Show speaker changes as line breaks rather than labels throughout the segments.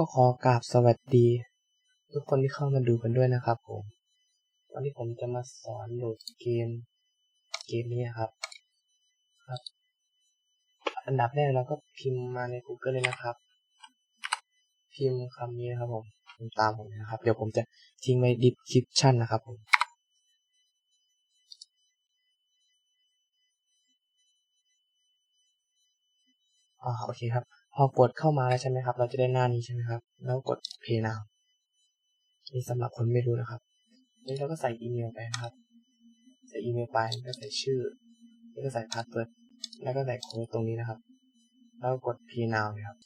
ก็ขอกราบสวัสดี ทุกคนที่เข้ามาดูกันด้วยนะครับผม วันนี้ผมจะมาสอนโหลดเกม เกมนี้ครับ ครับ อันดับแรกเราก็พิมพ์มาใน Google เลยนะครับ พิมพ์คำนี้นะครับผมตามผมนะครับ เดี๋ยวผมจะทิ้งไว้ description นะครับผมอ่าโอเคครับ พอกดเข้ามาแล้วใช่ไหมครับ เราจะได้หน้านี้ใช่ไหมครับ แล้วกด Pay now นี่สำหรับคนไม่รู้นะครับ นี่เราก็ใส่อีเมลไปนะครับ ใส่อีเมลไปแล้วก็ใส่ชื่อ แล้วก็ใส่พาสเวิร์ด แล้วก็ใส่โค้ดตรงนี้นะครับ แล้วกด Pay now เลยครับ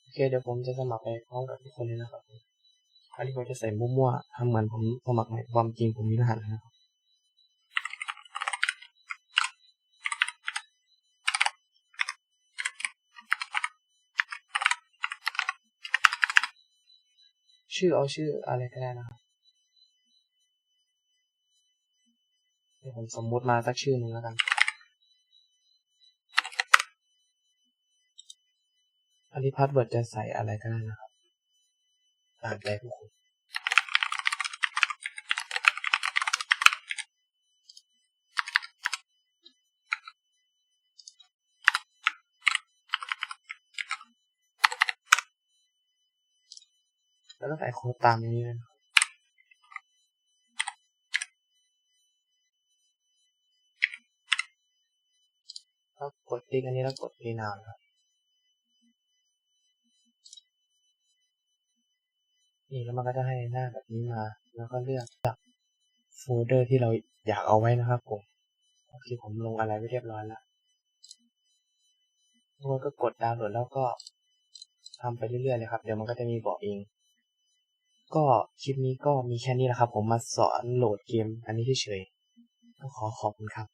โอเค เดี๋ยวผมจะสมัครไปพร้อมกับทุกคนเลยนะครับอันนี้ผมจะใส่มั่วๆทำเหมือนผมสมัครใหม่ความจริงผมมีรหัสนะครับ ชื่อเอาชื่ออะไรก็ได้นะครับเดี๋ยวผมสมมุติมาสักชื่อหนึ่งแล้วกัน อันนี้พาสเวิร์ดจะใส่อะไรก็ได้นะครับตามใจทุกคน แล้วก็ใส่โค้ดตามนี้เลยนะครับแล้วกดติ๊กอันนี้แล้วกด Pay now นะครับ นี่แล้วมันก็จะให้หน้าแบบนี้มา แล้วก็เลือกจากโฟลเดอร์ที่เราอยากเอาไว้นะครับผมโอเคผมลงอะไรไว้เรียบร้อยแล้วทุกคนก็กดดาวน์โหลดแล้วก็ทำไปเรื่อยๆเลยครับ เดี๋ยวมันก็จะมีบอกเอง ก็คลิปนี้ก็มีแค่นี้แหละครับ ผมมาสอนโหลดเกมอันนี้เฉยๆก็ขอขอบคุณครับ